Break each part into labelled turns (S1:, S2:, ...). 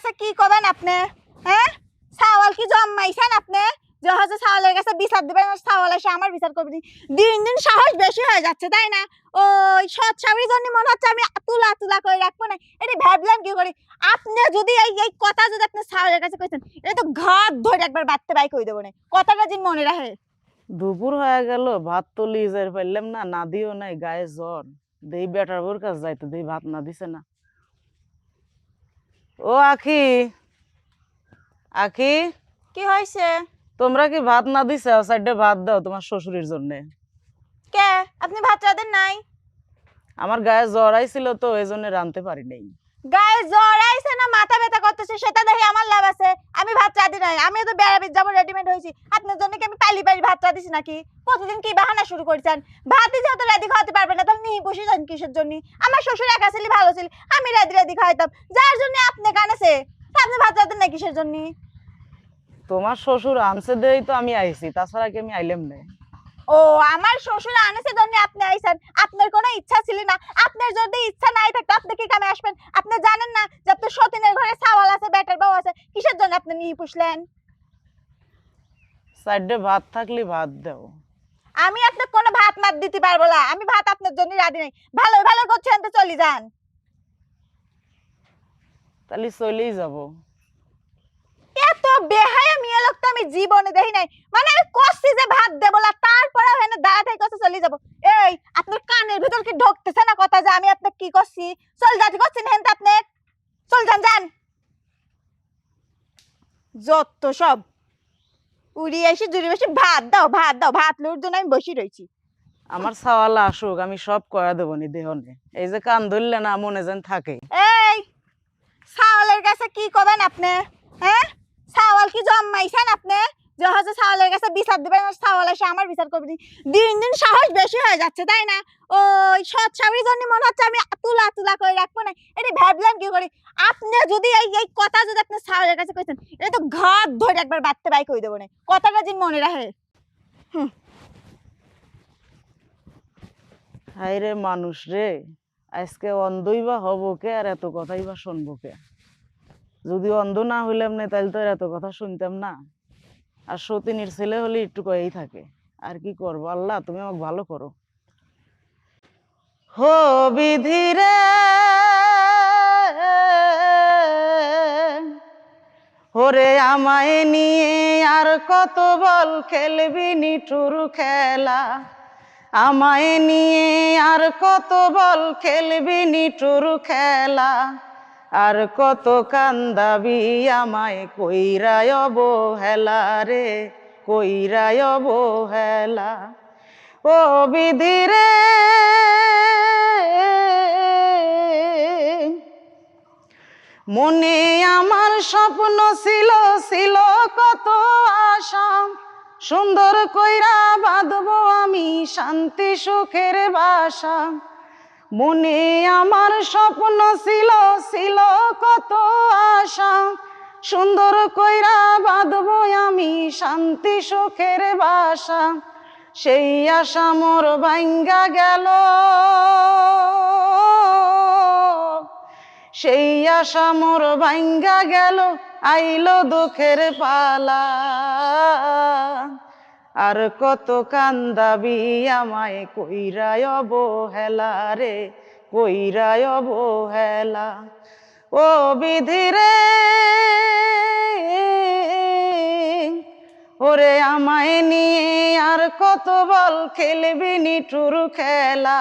S1: কাছে কি করবেন আপনি? হ্যাঁ? ছাওয়াল কি জন্মাইছেন আপনি? যে হচ্ছে কাছে বিচার দিবেন ছাওয়াল এসে আমার বিচার করবেন। দিন দিন সাহস বেশি হয়ে যাচ্ছে, তাই না? ওই সৎ স্বামীর জন্য মনে হচ্ছে আমি তুলা তুলা করে রাখব না। এটা ভাবলাম কি করি? আপনি যদি এই এই কথা যদি আপনি ছাওয়ালের কাছে কইতেন এটা তো ঘাত ধরে একবার বাড়তে বাই কই দেবো না। কথাটা যিনি মনে রাখে।
S2: দুপুর হয়ে গেল, ভাত তো লিজার পারলাম না না দিও নাই, গায়ে জ্বর। দেই বেটার বোর কাছে যাইতে, দেই ভাত না দিছে না। ও আখি। আখি
S1: কি হয়েছে?
S2: তোমরা কি ভাত না দিছে? সাইডে ভাত দাও তোমার শ্বশুরের জন্য।
S1: কে? আপনি ভাত রাঁধেন নাই?
S2: আমার গায়ে জ্বর আইছিল তো এই জন্য রাঁধতে পারি নাই।
S1: গায়ে জ্বর আইছে না, মাথা ব্যথা করতেছে, সেটা দেখে আমার লাভ আছে। আমি ভাত রাঁধি নাই আমি তো বেড়াবির যাব রেডিমেড হয়েছি। আপনার জন্য কি আমি পালি পালি ভাত রাঁধিছি নাকি? প্রতিদিন কি বাহানা শুরু করছেন? ভাতই যেহেতু রেডি খাওয়াতে পারবেন না, তাহলে নিয়ে বসে যান কিসের জন্য? আমার শ্বশুর একা ছিলি, ভালো ছিল, আমি রেডি রেডি খাওয়াইতাম। যার জন্য আপনি কানেছে, আপনি ভাত রাঁধেন না কিসের জন্য?
S2: তোমার শ্বশুর আনছে দেই তো আমি আইছি, তাছাড়া কি আমি আইলাম না?
S1: ও আমার শ্বশুর আনেছে জন্য আপনি আইছেন। আপনার কোনো ইচ্ছা ছিল না। আপনার যদি ইচ্ছা নাই থাকতো আপনি কি কামে আসবেন? আপনি জানেন না যে আপনার সতীনের ঘরে সাওয়াল আছে বেটার বউ আছে। কিসের জন্য আপনি নিয়ে পুষলেন?
S2: সাইডে ভাত থাকলে ভাত দাও।
S1: আমি আপনার কোনো ভাত মাত দিতে পারব না। আমি ভাত আপনার জন্য রাধি নাই। ভালো ভালো করছেন তো চলে যান।
S2: তাহলে চলেই যাব।
S1: বেহায়া মেয়ে লোক তো আমি জীবনে দেখি নাই। মানে আমি কষছি যে ভাত দেবো না তারপরেও হেনে দাঁড়া থেকে কষে চলে যাব। এই আপনার কানের ভিতর কি ঢুকতেছে না কথা যে আমি আপনার কি করছি? চল যাতে করছেন হেন আপনি? চল যান যান। যত সব উড়িয়ে এসে জুড়ে বসে ভাত দাও ভাত দাও ভাত লোর জন্য আমি বসে রয়েছি
S2: আমার সাওয়ালা আসুক আমি সব কয়া দেবো নি দেহনে। এই যে কান ধরলে না মনে যেন থাকে।
S1: এই সাওয়ালের কাছে কি করবেন আপনি? কি জন্মাইছেন আপনি? যে হচ্ছে সাওয়ালের কাছে বিচার দিবেন আর সাওয়াল এসে আমার বিচার করবেন দিন দিন সাহস বেশি হয়ে যাচ্ছে, তাই না? ওই সৎ স্বামীর জন্য মনে হচ্ছে আমি তুলা তুলা করে রাখব না। এটা ভাবলাম কি করি? আপনি যদি এই এই কথা যদি আপনি সাওয়ালের কাছে কইছেন, এটা তো ঘাত ধরে একবার বাড়তে বাই কই দেবো না। কথাটা যিনি মনে রাখে।
S2: হাই রে মানুষ রে, আজকে অন্ধই বা হব কে আর এত কথাই বা শুনব কে? যদি অন্ধ না হইলাম না তাহলে তো এত কথা শুনতাম না। আর সতীনের ছেলে হলে একটু কয়েই থাকে। আর কি করব? আল্লাহ, তুমি আমাকে ভালো করো। হো বিধি রে! ওরে আমায় নিয়ে আর কত বল খেলবি নিঠুর খেলা? আমায় নিয়ে আর কত বল খেলবি নিঠুর খেলা? আর কত কান্দাবি আমায়, কইরায় অবহেলা রে, কইরায় অবহেলা ও বিধি রে, মনে আমার স্বপ্ন ছিল ছিল কত আশা। সুন্দর কইরা বাঁধবো আমি শান্তি সুখের বাসা। মনে আমার স্বপ্ন ছিল ছিল কত আশা। সুন্দর কইরা বাঁধবো আমি শান্তি সুখের বাসা। সেই আশা মোর ভাঙ্গা গেল। সেই আশা মোর ভাঙ্গা গেল, আইলো দুঃখের পালা। আর কত কান্দাবি আমায় কইরায় অবহেলা রে, কইরায় অবহেলা। ও বিধি রে, ওরে আমায় নিয়ে আর কত বল খেলবি নিঠুর খেলা।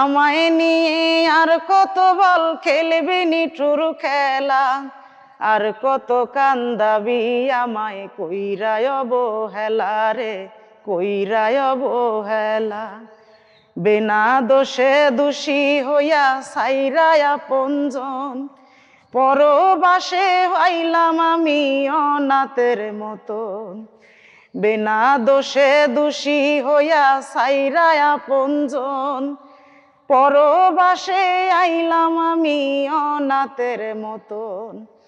S2: আমায় নিয়ে আর কত বল খেলবি নিঠুর খেলা। আর কত কান্দাবি আমায় কইরায় অবহেলা রে, কইরায় অবহেলা। বিনা দোষে দোষী হইয়া সাইরায়া পঞ্জন পরবাসে হইলাম আমি অনাথের মতন। বিনা দোষে দোষী হইয়া সাইরায়া পঞ্জন পরবাসে আইলাম আমি অনাথের মতন।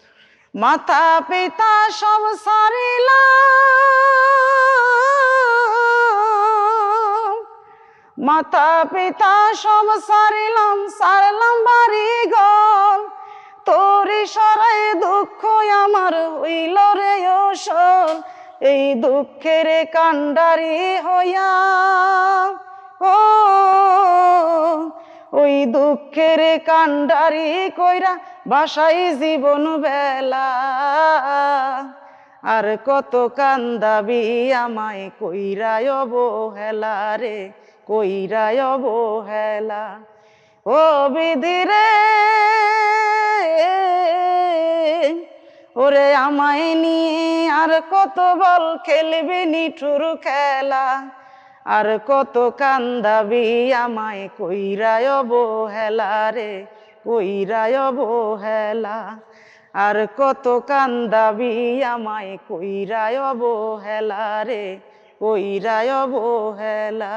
S2: মাতা পিতা সব মাতা পিতা সব সারিলাম, সারলাম বাড়ি গল তোরি সরাই দু আমার হইল রে ওসল এই দুঃখের কান্ডারি হইয়া, ও ওই দুঃখের কান্ডারি কইরা বাসাই জীবন বেলা। আর কত কান্দাবি আমায় কইরায় অবহেলা রে, কইরায় অবহেলা। ও বিধিরে ওরে আমায় নিয়ে আর কত বল খেলবি নিঠুর খেলা। আর কত কান্দাবি আমায় কইরায় অবহেলা রে, কইরায় অবহেলা আর কত কান্দাবি আমায় কইরায় অবহেলা রে, কইরায় অবহেলা